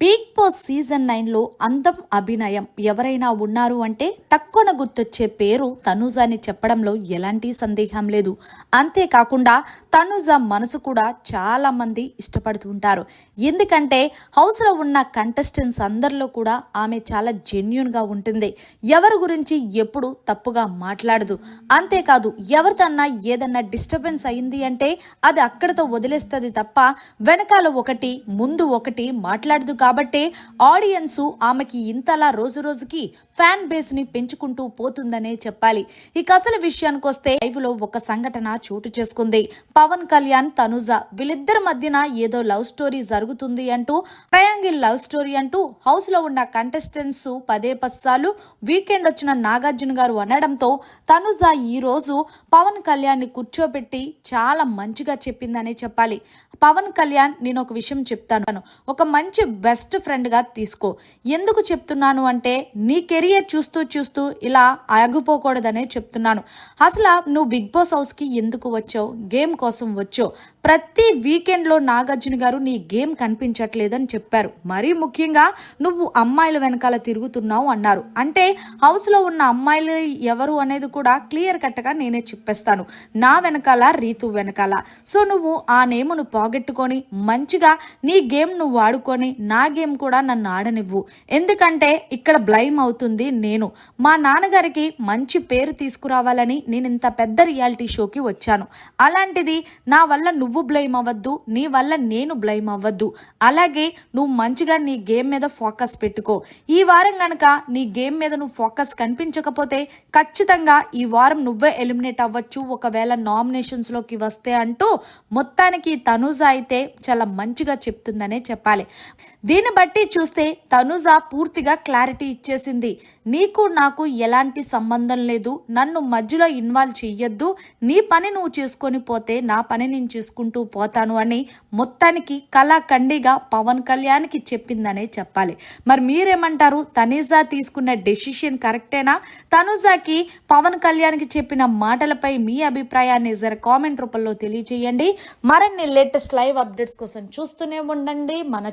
Big boss season నైన్లో అందం అభినయం ఎవరైనా ఉన్నారు అంటే తక్కువ గుర్తొచ్చే పేరు తనూజ అని చెప్పడంలో ఎలాంటి సందేహం లేదు. అంతేకాకుండా తనూజ మనసు కూడా చాలా మంది ఇష్టపడుతుంటారు ఎందుకంటే హౌస్లో ఉన్న కంటెస్టెంట్స్ అందరిలో కూడా ఆమె చాలా జెన్యున్గా ఉంటుంది. ఎవరి గురించి ఎప్పుడు తప్పుగా మాట్లాడదు. అంతేకాదు ఎవరిదన్నా ఏదన్నా డిస్టర్బెన్స్ అయింది అంటే అది అక్కడితో వదిలేస్తుంది తప్ప వెనకాల ఒకటి ముందు ఒకటి మాట్లాడదు కాబట్టే ఆడియన్స్ ఆమెకి ఇంతలా రోజు రోజుకి ఫ్యాన్ బేస్ని పెంచుకుంటూ పోతుందనే చెప్పాలి. ఇక అసలు విషయానికి వస్తే లైవ్లో ఒక సంఘటన చోటు చేసుకుంది. పవన్ కళ్యాణ్ తనుజ వీళ్ళిద్దరి మధ్యన ఏదో లవ్ స్టోరీ జరుగుతుంది అంటూ ట్రయాంగిల్ లవ్ స్టోరీ అంటూ హౌస్లో ఉన్న కంటెస్టెంట్స్ పదే పస్సాలు వీకెండ్ వచ్చిన నాగార్జున గారు అనడంతో తనుజ ఈ రోజు పవన్ కళ్యాణ్ని కూర్చోబెట్టి చాలా మంచిగా చెప్పిందనే చెప్పాలి. పవన్ కళ్యాణ్ నేను ఒక విషయం చెప్తాను. ఒక మంచి బెస్ట్ బెస్ట్ ఫ్రెండ్గా తీసుకో. ఎందుకు చెప్తున్నాను అంటే నీ కెరియర్ చూస్తూ చూస్తూ ఇలా ఆగిపోకూడదనే చెప్తున్నాను. అసలు నువ్వు బిగ్ బాస్ హౌస్కి ఎందుకు వచ్చావు? గేమ్ కోసం వచ్చావు. ప్రతి వీకెండ్లో నాగార్జున గారు నీ గేమ్ కనిపించట్లేదని చెప్పారు. మరీ ముఖ్యంగా నువ్వు అమ్మాయిల వెనకాల తిరుగుతున్నావు అన్నారు. అంటే హౌస్లో ఉన్న అమ్మాయిలు ఎవరు అనేది కూడా క్లియర్ కట్టగా నేనే చెప్పేస్తాను. నా వెనకాల రీతు వెనకాల. సో నువ్వు ఆ నేమును పోగొట్టుకొని మంచిగా నీ గేమ్ నువ్వు ఆడుకొని నా గేమ్ కూడా నన్ను ఆడనివ్వు. ఎందుకంటే ఇక్కడ బ్లైమ్ అవుతుంది నేను. మా నాన్నగారికి మంచి పేరు తీసుకురావాలని నేను ఇంత పెద్ద రియాలిటీ షోకి వచ్చాను. అలాంటిది నా వల్ల నువ్వు బ్లైమ్ అవ్వద్దు నీ వల్ల నేను బ్లైమ్ అవ్వద్దు. అలాగే నువ్వు మంచిగా నీ గేమ్ మీద ఫోకస్ పెట్టుకో. ఈ వారం గనక నీ గేమ్ మీద నువ్వు ఫోకస్ కనిపించకపోతే ఖచ్చితంగా ఈ వారం నువ్వే ఎలిమినేట్ అవ్వచ్చు. ఒకవేళ నామినేషన్స్లోకి వస్తే అంటూ మొత్తానికి తనుజ అయితే చాలా మంచిగా చెప్తుందనే చెప్పాలి. దీన్ని బట్టి చూస్తే తనుజ పూర్తిగా క్లారిటీ ఇచ్చేసింది. నీకు నాకు ఎలాంటి సంబంధం లేదు. నన్ను మధ్యలో ఇన్వాల్వ్ చెయ్యొద్దు. నీ పని నువ్వు చేసుకొని పోతే నా పని నేను చేసుకుంటూ పోతాను అని మొత్తానికి కళాఖండిగా పవన్ కళ్యాణ్కి చెప్పిందనే చెప్పాలి. మరి మీరేమంటారు? తనీజా తీసుకున్న డెసిషన్ కరెక్టేనా? తనుజాకి పవన్ కళ్యాణ్కి చెప్పిన మాటలపై మీ అభిప్రాయాన్ని జర కామెంట్ రూపంలో తెలియజేయండి. మరిన్ని లేటెస్ట్ లైవ్ అప్డేట్స్ కోసం చూస్తూనే ఉండండి. మన